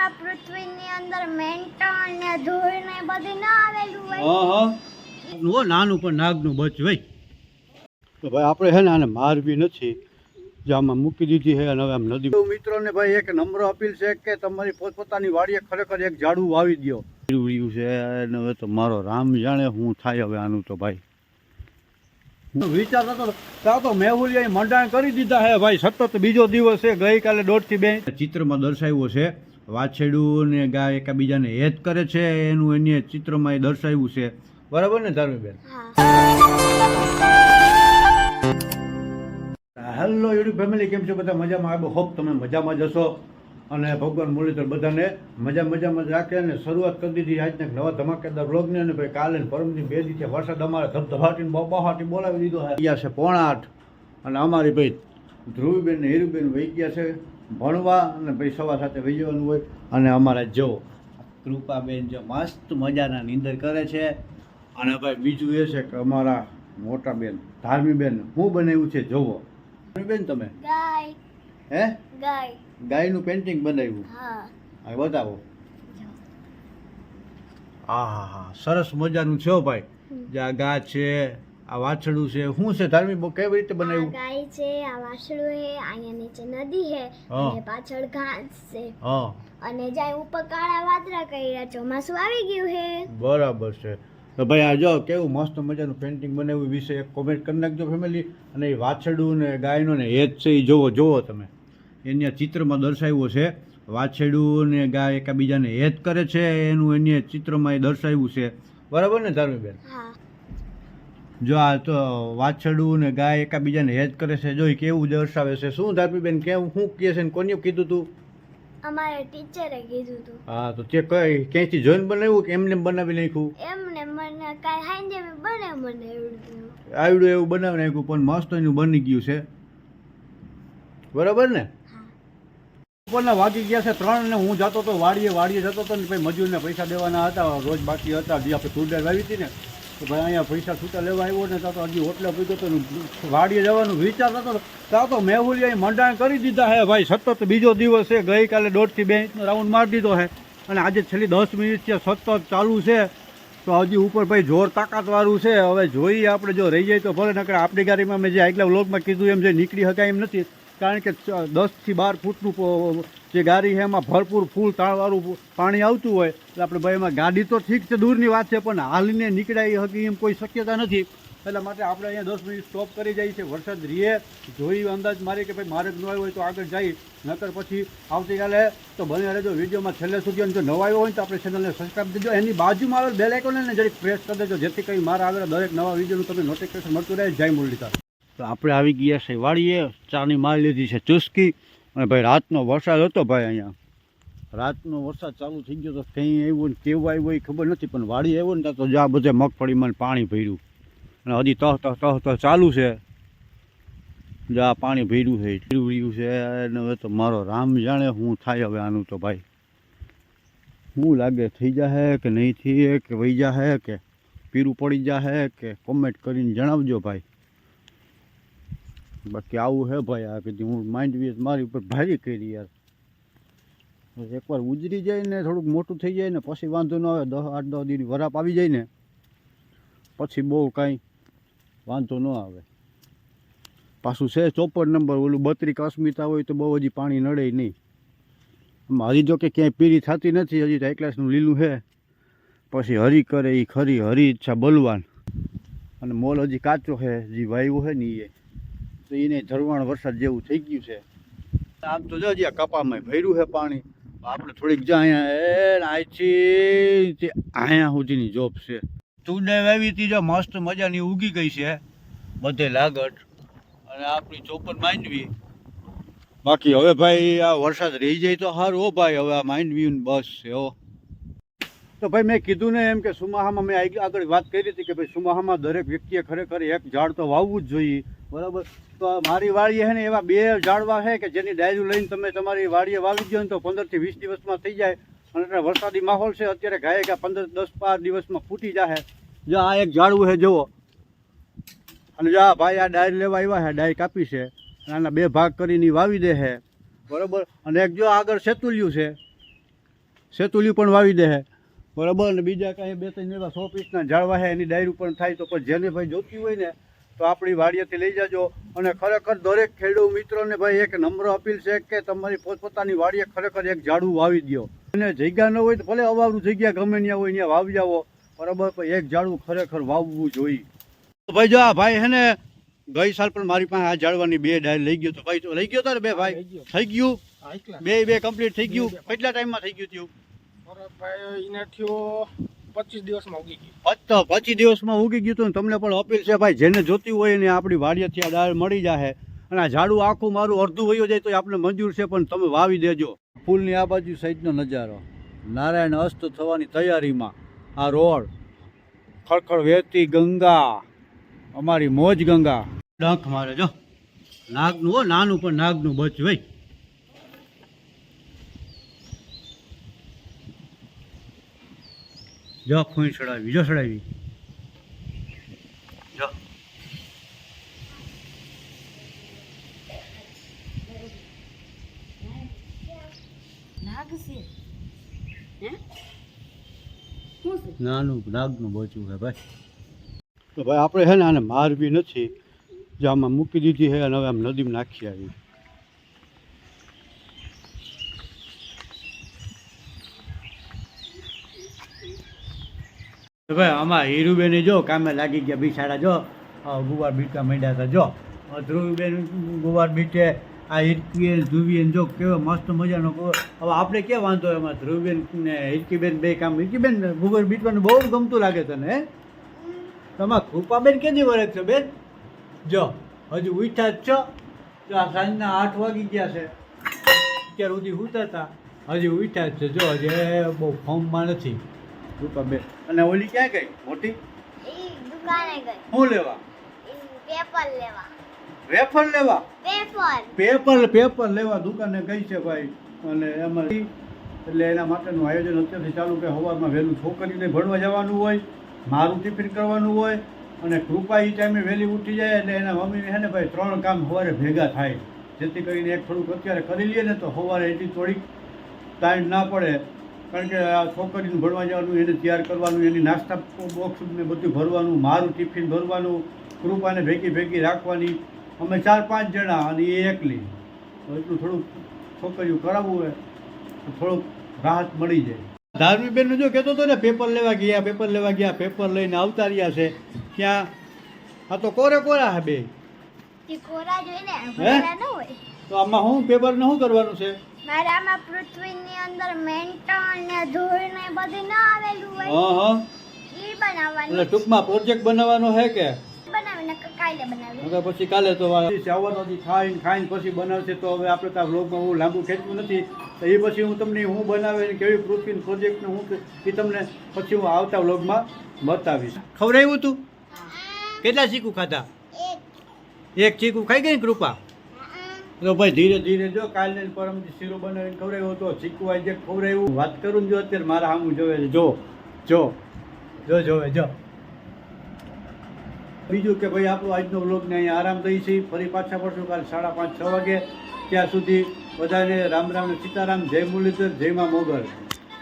એમાં પૃથ્વીની અંદર મેન્ટન ને ધૂળ ને બધું ના આવેલું હોય. હા હા ઓ નાનું પણ નાગનું બચ ભાઈ તો ભાઈ આપણે હે ને આને મારવી નથી. જે આમાં મૂકી દીધી છે અને હવે આમ નદી મિત્રોને ભાઈ એક નમ્ર અપીલ છે કે તમારી પોતપોતાની વાડીએ ખરેખર એક ઝાડું વાવી દો રહ્યું છે અને હવે તો મારો રામ જાણે હું થાય હવે આનું તો ભાઈ. વિચાર નતો હતો ત્યાં તો મેહુલિયા મંડાણ કરી દીધા હે ભાઈ સતત બીજો દિવસ છે ગઈકાલે દોઢથી બે. ચિત્રમાં દર્શાવ્યું છે વાછેડું ને ગાય એકાબીજાને હેત કરે છે, એનું એને ચિત્રમાં એ દર્શાવ્યું છે. બરાબર ને ધાર્મિકબેન હા. હેલો યુટ્યુબ ફેમિલી કેમ છો? બધા મજામાં? આવ્યો હોપ તમે મજામાં જશો અને ભગવાન મુરલીધર બધાને મજા મજામાં રાખે અને શરૂઆત કરી દીધી આજના નવા ધમાકેદાર બ્લોગની અને ભાઈ, કાલે પરમથી બે દિવસે વરસાદ અમારે ધબધબાટીને બહાટી બોલાવી દીધો છે. પોણા આઠ અને અમારી ભાઈ ધ્રુવીબેન ને હીરુબેન વહી ગયા છે. ભણવા અને ભાઈ સવા સાથે વહી જવાનું હોય અને અમારે જો કૃપાબેન જો મસ્ત મજાના નીંદર કરે છે. અને ભાઈ બીજું એ છે કે અમારા મોટા બેન ધાર્મીબેન હું બનાવ્યું છે જોવો. બેન તમે? ગાય. હે? ગાય. ગાયનું પેન્ટિંગ બનાવ્યું? હા. હા બતાવો. હા હા હા સરસ મજાનું છે ભાઈ. જે આ ગા છે આ વાછડું છે. શું છે ધાર્મિક બહુ કેવી રીતે બનાવ્યું? ગાય છે આ વાછડું છે અહીંયા નીચે નદી છે. અને પાછળ ઘાસ છે. હા. અને જાય ઉપર કાળા વાદળા કર્યા ચોમાસું આવી ગયું છે બરાબર છે. તો ભાઈ આ જો કેવું મસ્ત મજાનું પેન્ટિંગ બનાવ્યું વિશે એક કોમેન્ટ કરી નાખજો ફેમિલી અને એ વાછડું ને ગાયનો ને હેત છે એ જોવો જોવો તમે. એને ચિત્રમાં દર્શાવ્યું છે. વાછડું ને ગાય એકાબીજાને હેત કરે છે એનું એને ચિત્રમાં એ દર્શાવ્યું છે. બરાબર ને ધાર્મિકબેન હા. જો આ તો વાછડું ને ગાય એકાબીજાને હેજ કરે છે જોઈ કેવું દર્શાવે છે? શું ધાર્મિકબેન કેવું શું કહે છે ને કોને કીધું તું? અમારે ટીચરે કીધું તું. હા તો તે કઈ ક્યાંથી જોઈન બનાવ્યું કે એમને બનાવી નાખ્યું? એમને મને કાલ હાંજે મે બને મને એવડું આવડું એવું બનાવી નાખ્યું પણ મસ્ત એનું બની ગયું છે. બરાબર ને? ઉપરના બપોરના વાગી ગયા છે ત્રણ ને હું જતો હતો વાડીએ વાડીએ જતો હતો ને ભાઈ મજૂરને પૈસા દેવાના હતા રોજ બાકી હતા જે આપણે તુરડેર વાવી હતી ને તો ભાઈ અહીંયા પૈસા છૂટા લેવા આવ્યો ને તો હજી હોટલે પૂછ્યો તો વાડીએ જવાનું વિચાર હતો ત્યાં તો મેહુલિયાએ મંડાણ કરી દીધા હે ભાઈ, સતત બીજો દિવસ છે, ગઈકાલે દોઢથી બે ઇંચનો રાઉન્ડ મારી દીધો છે અને આજે છેલ્લી દસ મિનિટ છે, સતત ચાલુ છે. તો હજી ઉપર ભાઈ જોર તાકાતવાળું છે. હવે જોઈએ આપણે જો રહી જાય તો ભલે, નકર આપણી ગાડીમાં મેં જે આગલા વ્લોગમાં કીધું એમ જે નીકળી શકાય એમ નથી. કારણ કે દસથી બાર ફૂટનું જે ગાડી છે એમાં ભરપૂર ફૂલ તાળવાળું પાણી આવતું હોય, એટલે આપણે ભાઈ એમાં ગાડી તો ઠીક છે, દૂરની વાત છે, પણ હાલીને નીકળાય હકી એમ કોઈ શક્યતા નથી. એટલા માટે આપણે અહીંયા દસ મિનિટ સ્ટોપ કરી જઈએ છીએ. વરસાદ રીએ, જોઈ અંદાજ મારી કે ભાઈ મારે જ ન આવ્યો હોય તો આગળ જઈ નકર પછી આવતીકાલે તો બને રહેજો વિડીયોમાં છેલ્લે સુધી અને જો નવા આવ્યો હોય તો આપણે ચેનલને સબસ્ક્રાઈબ દેજો. એની બાજુમાં આવેલ બેલ આઇકોનને જરીક પ્રેસ કરી દેજો, જેથી કરી મારા આવેલા દરેક નવા વિડીયોનું તમને નોટિફિકેશન મળતું રહે. જય મુરલીધર. તો આપણે આવી ગયા છે વાડીએ ચાની મારી લીધી છે ચુસ્કી. અને ભાઈ રાતનો વરસાદ હતો ભાઈ અહીંયા. રાતનો વરસાદ ચાલુ થઈ ગયો તો કંઈ આવ્યો ને કેવું આવ્યું એ ખબર નથી, પણ વાડી આવ્યો ને તો જ્યાં બધે મગફળીમાં પાણી ભર્યું. અને હજી તહ તહ તહ તહ ચાલુ છે. જ્યાં પાણી ભર્યું છે રહ્યું છે, અને હવે તો મારો રામ જાણે હું થાય હવે આનું તો ભાઈ. શું લાગે થઈ જાહે કે નહીં થઈએ કે વહી જાહે કે પીરું પડી જાહે કે કોમેન્ટ કરીને જણાવજો ભાઈ. બાકી આવું હે ભાઈ આ કીધું હું માઇન્ડ વેસ મારી ઉપર ભારી કરી યાર. એકવાર ઉજરી જાય ને થોડુંક મોટું થઈ જાય ને પછી વાંધો ન આવે દસ આઠ દસ દીની વરાપ આવી જાય ને, પછી બહુ કાંઈ વાંધો ન આવે. પાછું છે ચોપન નંબર, ઓલું બત્રી અસ્મિતા હોય તો બહુ હજી પાણી નડે નહીં. હજી જો કે ક્યાંય પીરી થતી નથી, હજી તો એકલાસનું લીલું છે પછી હરી કરે એ ખરી, હરી ઈચ્છા બલવાન. અને મોલ હજી કાચો છે જે વાયુ છે ને એ. તો એને ધરવાણ વરસાદ જેવું થઈ ગયું છે. આમ તો જો જ્યાં કપામાં ભર્યું છે પાણી આપણે થોડીક જ્યાં અહીંયા તે અહીંયા સુધીની જોબ છે. તુડે વાવી હતી જો મસ્ત મજાની ઉગી ગઈ છે, બધે લાગટ અને આપણી ચોપન માંડવી. બાકી હવે ભાઈ આ વરસાદ રહી જાય તો સારું હો ભાઈ, હવે આ માંડવી બસ છે હો. તો ભાઈ મેં કીધું ને એમ કે સુમાહામાં મેં આગ- આગળ વાત કરી હતી કે ભાઈ સુમાહામાં દરેક વ્યક્તિએ ખરેખર એક ઝાડ તો વાવવું જ જોઈએ. બરાબર? તો મારી વાડીએ છે ને એવા બે ઝાડવા છે કે જેની ડાયરું લઈને તમે તમારી વાડીએ વાવી દો ને તો પંદરથી વીસ દિવસમાં થઈ જાય. અને એટલે વરસાદી માહોલ છે, અત્યારે ગાય કે પંદર, દસ, બાર દિવસમાં ફૂટી જાય જો આ એક ઝાડવું છે, જુઓ. અને જો ભાઈ આ ડાયર લેવા આવ્યા છે ડાય કાપી છે. અને આના બે ભાગ કરીને વાવી દે છે. બરાબર? અને એક જો આગળ સેતુલિયું છે સેતુલિયું પણ વાવી દે છે. બરાબર? અને બીજા કાંઈ બે, ત્રણ એવા સો પીસના ઝાડવા છે, એની ડાયરી પણ થાય તો પણ જેને ભાઈ જોતી હોય ને તો આપણી વાડીએથી લઈ જાજો. અને ખરેખર દરેક ખેડૂત મિત્રોને ભાઈ એક નમ્ર અપીલ છે કે તમારી પોતપોતાની વાડીએ ખરેખર એક ઝાડું વાવી દો અને જગ્યા ન હોય તો ભલે અવારું જગ્યા ગમે ત્યાં હોય ત્યાં વાવી જાવો બરાબર પણ એક ઝાડું ખરેખર વાવવું જોઈએ. તો ભાઈ જો આ ભાઈ હે ને ગઈ સાલ પણ મારી પાસે આ ઝાડવાની બે ડાયર લઈ ગયો તો ભાઈ તો લઈ ગયો તો બે ભાઈ? થઈ ગયું? બે બે કમ્પ્લીટ થઈ ગયું? કેટલા ટાઈમમાં થઈ ગયું થયો પચીસ દિવસમાં ઉગી ગયું. પચીસ દિવસમાં ઉગી ગયું હતું તમને પણ અપીલ છે ભાઈ, જેને જોતી હોય ને આપણી વાડીએથી આ દાળ મળી જાય અને આ ઝાડું આખું મારું અડધું વયું જાય તો આપણે મંજૂર છે, પણ તમે વાવી દેજો. ફૂલની આ બાજુ સહિતનો નજારો. નારાયણ અસ્ત થવાની તૈયારીમાં આ રોડ. ખળખળ વહેતી ગંગા. અમારી મોજ ગંગા. ડંખ મારે જો. નાગનું હો, નાનું પણ નાગનું બચ, ભાઈ. જો ખૂણ ચડાવી જો ચડાવી. જો. નાનું નાગનું બચ્યું છે ભાઈ. તો ભાઈ આપણે છે ને આને મારવી નથી. જે આમાં મૂકી દીધી છે અને હવે આમ નદીમાં નાખી આવી. તો ભાઈ, આમાં હીરુબેન જો કામે લાગી ગયા બિચારા જો. ગુવાર બીટવા માંડ્યા હતા, જો. ધ્રુવબેન ગુવાર બીટે આ હિરકીબેન ધ્રુવીબેન જો કેવો મસ્ત મજાનો કહો હવે આપણે ક્યાં વાંધો એમાં? ધ્રુવીબેન ને હિરકીબેન બે કામ. હિરકીબેન, ગુવાર બીટવાનું બહુ ગમતું લાગે તને, હે? તમારા કૃપાબેન કેટલી વર્ષ છે, બેન? જો, હજુ ઉઠ્યા જ છો? જો, આ સાંજના આઠ વાગી ગયા છે. અત્યાર સુધી ઉતરતા હજી ઉઠ્યા જ છે, જો, હજી બહુ ફોર્મમાં નથી. કૃપાબેન અને ઓલી ક્યાં ગઈ? મોટી? દુકાને ગઈ. શું લેવા? પેપર લેવા. વેફર લેવા? પેપર પેપર પેપર લેવા દુકાને ગઈ છે ભાઈ. અને એમાં એટલે એના માટેનું આયોજન અત્યારથી ચાલુ કે સવારમાં વહેલું છોકરીને ભણવા જવાનું હોય મારું ટિફિન કરવાનું હોય અને કૃપા એ ટાઈમે વહેલી ઉઠી જાય એટલે એના મમ્મીને છે ને ભાઈ ત્રણ કામ સવારે ભેગા થાય. જેથી કરીને એક થોડુંક અત્યારે કરી લઈએ ને તો સવારે એટલી થોડીક ટાઈમ ના પડે. કારણ કે આ છોકરીને ભણવા જવાનું એને તૈયાર કરવાનું એની નાસ્તા બોક્સ ને બધું ભરવાનું મારું ટિફિન ભરવાનું કૃપાને ભેગી ભેગી રાખવાની. અમે ચાર પાંચ જણા અને એ એકલી. તો એટલું થોડુંક છોકરીઓ કરાવવું હોય તો થોડુંક રાહત મળી જાય. ધાર્મિકબેનનું જો કહેતો હતો ને પેપર લેવા ગયા પેપર લેવા ગયા પેપર લઈને આવતા રહ્યા છે. ત્યાં આ તો કોરે કોરા હે બે? ન તો આમાં શું પેપરને શું કરવાનું છે? મારે આમાં પૃથ્વીની અંદર મેન્ટલ ને ધૂળ ને બધું ના આવેલું હોય. હા હા. ઈ બનાવવાનું એટલે ટૂંકમાં પ્રોજેક્ટ બનાવવાનો છે કે? બનાવીને કાલે બનાવી હવે પછી કાલે તો આવવાનો થી ખાઈને ખાઈને પછી બનાવશે તો હવે આપણે તો વ્લોગમાં હું લાંબુ ખેંચવું નથી. તો એ પછી હું તમને હું બનાવે ને કેવી પૃથ્વી પ્રોજેક્ટનું હું એ તમને પછી હું આવતા વ્લોગમાં બતાવીશ. ખવડાવ્યું તું? કેટલા ચીકુ ખાધા? એક. એક ચીકુ ખાઈ ગઈ કૃપા? તો ભાઈ ધીરે ધીરે જો કાલે પરમથી શીરો બનાવીને ખવડાવ્યો તો શીખવાય આજે ખવડાવ્યું, વાત કરું જો અત્યારે મારા સામું જોવે જો જો જો જોવે, જો. બીજું કે ભાઈ આપણો આજનો વ્લોગને અહીંયા આરામ દઈ છે. ફરી પાછા પડશું કાલે સાડા પાંચ, છ વાગે. ત્યાં સુધી બધાને રામ રામ સીતારામ, જય મુરલીધર, જય માં મોગલ.